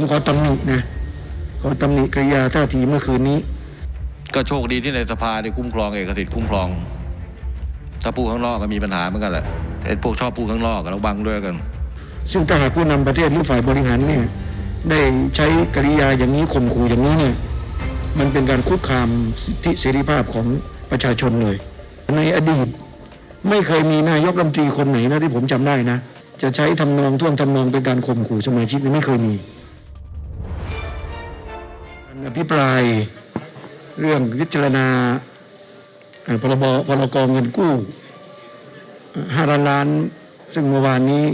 ผมขอตำหนินะขอตำหนิกริยาท่าทีเมื่อคืนนี้ ก็โชคดีที่ในสภาได้คุ้มครองเอกสิทธิ์คุ้มครอง ถ้าพูดข้างนอกก็มีปัญหาเหมือนกันแหละไอ้พวกชอบพูดข้างนอกก็ระวังด้วยกัน ซึ่งถ้าหากผู้นำประเทศหรือฝ่ายบริหารเนี่ยได้ใช้กริยาอย่างนี้ข่มขู่อย่างนี้เนี่ยมันเป็นการคุกคามสิทธิเสรีภาพของประชาชนเลย ในอดีตไม่เคยมีนายกรัฐมนตรีคนไหนนะที่ผมจำได้นะ จะใช้ทำนองท่วงทำนองเป็นการข่มขู่สมาชิกนี่ไม่เคยมีการ อภิปราย เรื่องพิจารณาพรบพรกเงินกู้ห้าล้านล้าน ซึ่งเมื่อวานนี้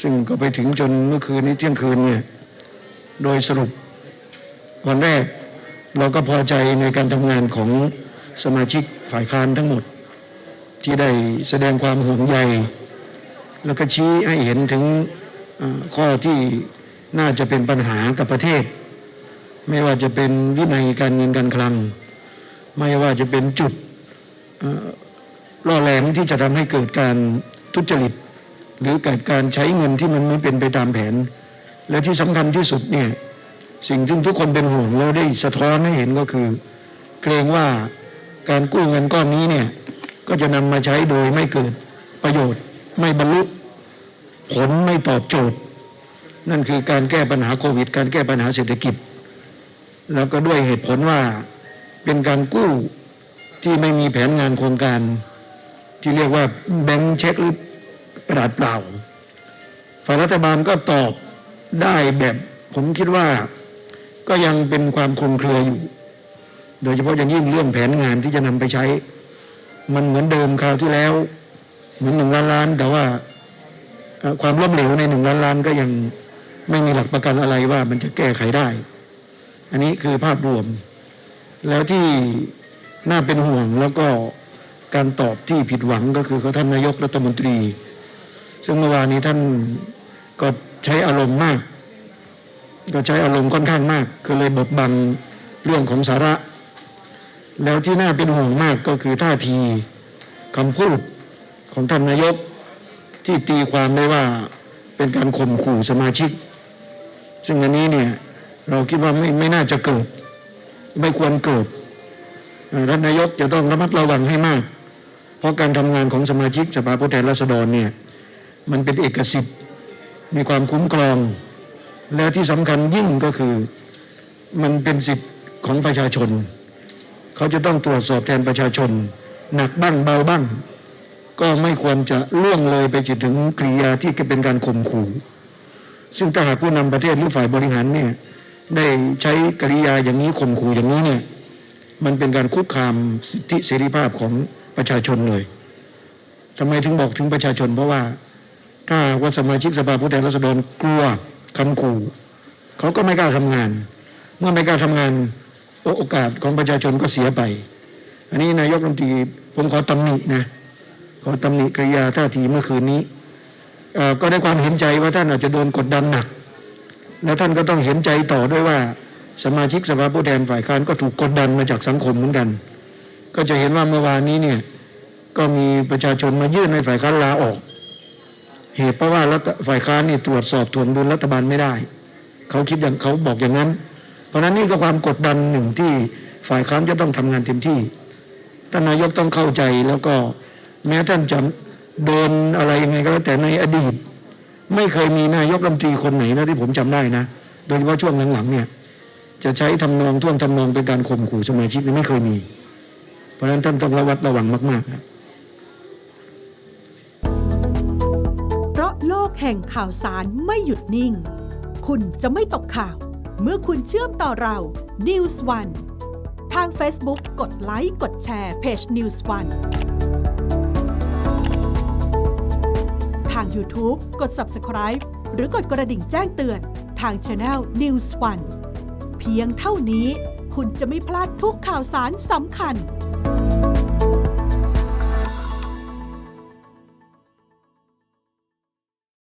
ซึ่งก็ไปถึงจนเมื่อคืนนี้เที่ยงคืนเนี่ยโดยสรุปวันแรกเราก็พอใจในการทำงานของสมาชิกฝ่ายค้านทั้งหมด ที่ได้แสดงความห่วงใยแล้วก็ชี้ให้เห็นถึงข้อที่น่าจะเป็นปัญหากับประเทศ ไม่ว่าจะเป็นวินัยการเงินการคลัง ไม่ว่าจะเป็นจุดเอ่อล่อแหลมที่จะทำให้เกิดการทุจริต หรือเกิดการใช้เงินที่มันไม่เป็นไปตามแผน และที่สำคัญที่สุดเนี่ยสิ่งที่ทุกคนเป็นห่วงแล้วได้สะท้อนให้เห็นก็คือ เกรงว่าการกู้เงินก้อนนี้เนี่ยก็จะนำมาใช้โดยไม่เกิดประโยชน์ ไม่บรรลุผลไม่ตอบโจทย์ นั่นคือการแก้ปัญหาโควิด การแก้ปัญหาเศรษฐกิจ แล้วก็ด้วยเหตุผลว่าเป็นการกู้ที่ไม่มีแผนงานโครงการ ที่เรียกว่าแบงค์เช็คหรือกระดาษเปล่าฝ่ายรัฐบาลก็ตอบได้แบบผมคิดว่าก็ยังเป็นความคลุมเครืออยู่ โดยเฉพาะอย่างยิ่งเรื่องแผนงานที่จะนำไปใช้ มันเหมือนเดิมคราวที่แล้ว เหมือนหนึ่งล้านล้าน แต่ว่าความล้มเหลวในหนึ่งล้านล้านก็ยังไม่มีหลักประกันอะไรว่ามันจะแก้ไขได้ อันนี้คือภาพรวม แล้วที่น่าเป็นห่วงแล้วก็การตอบที่ผิดหวังก็คือเขาท่านนายกรัฐมนตรี ซึ่งเมื่อวานนี้ท่านก็ใช้อารมณ์มาก ก็ใช้อารมณ์ค่อนข้างมาก ก็เลยบดบังเรื่องของสาระ แล้วที่น่าเป็นห่วงมากก็คือท่าทีคำพูดของท่านนายกที่ตีความได้ว่าเป็นการข่มขู่สมาชิก ซึ่งอันนี้เนี่ย เราคิดว่าไม่ไม่น่าจะเกิด ไม่ควรเกิดเอ่อท่านนายกจะต้องระมัดระวังให้มาก เพราะการทำงานของสมาชิกสภาผู้แทนราษฎรเนี่ยมันเป็นเอกสิทธิ์มีความคุ้มครอง และที่สำคัญยิ่งก็คือมันเป็นสิทธิ์ของประชาชน เขาจะต้องตรวจสอบแทนประชาชน หนักบ้างเบาบ้าง ก็ไม่ควรจะล่วงเลยไปจนถึงกริยาที่เป็นการข่มขู่ ซึ่งถ้าหากผู้นำประเทศหรือฝ่ายบริหารเนี่ย ได้ใช้กริยาอย่างนี้ข่มขู่อย่างนี้เนี่ย มันเป็นการคุกคามสิทธิเสรีภาพของประชาชนเลยทำไมถึงบอกถึงประชาชนเพราะว่า ถ้าว่าสมาชิกสภาผู้แทนราษฎรกลัวคำขู่เขาก็ไม่กล้าทำงาน เมื่อไม่กล้าทำงานโอกาสของประชาชนก็เสียไป อันนี้นายกรัฐมนตรีผมขอตำหนินะขอตำหนิกริยาท่าทีเมื่อคืนนี้ก็ได้ความเห็นใจว่าท่านอาจจะโดนกดดันหนัก แล้วท่านก็ต้องเห็นใจต่อด้วยว่า สมาชิกสภาผู้แทนฝ่ายค้านก็ถูกกดดันมาจากสังคมเหมือนกัน ก็จะเห็นว่าเมื่อวานนี้เนี่ยก็มีประชาชนมายื่นให้ฝ่ายค้านลาออก เหตุเพราะว่ารัฐฝ่ายค้านนี่ตรวจสอบถวงดุลรัฐบาลไม่ได้ เขาคิดอย่างเขาบอกอย่างนั้น เพราะนั้นนี่ก็ความกดดันหนึ่งที่ฝ่ายค้านจะต้องทำงานเต็มที่ท่านนายกต้องเข้าใจแล้วก็แม้ท่านจะโดนอะไรยังไงก็แล้วแต่ในอดีต ไม่เคยมีนายกรัฐมนตรีคนไหนนะที่ผมจำได้นะ โดยเฉพาะช่วงหลังๆเนี่ย จะใช้ทำนองท่วงทำนองเป็นการข่มขู่สมาชิกนี่ไม่เคยมี เพราะฉะนั้นท่านต้องระวัดระวังมากๆครับเพราะโลกแห่งข่าวสารไม่หยุดนิ่ง คุณจะไม่ตกข่าว เมื่อคุณเชื่อมต่อเรา News One ทาง Facebook กดไลค์กดแชร์เพจ News One YouTube กด Subscribe หรือกดกระดิ่งแจ้งเตือนทาง Channel News One เพียงเท่านี้คุณจะไม่พลาดทุกข่าวสารสำคัญ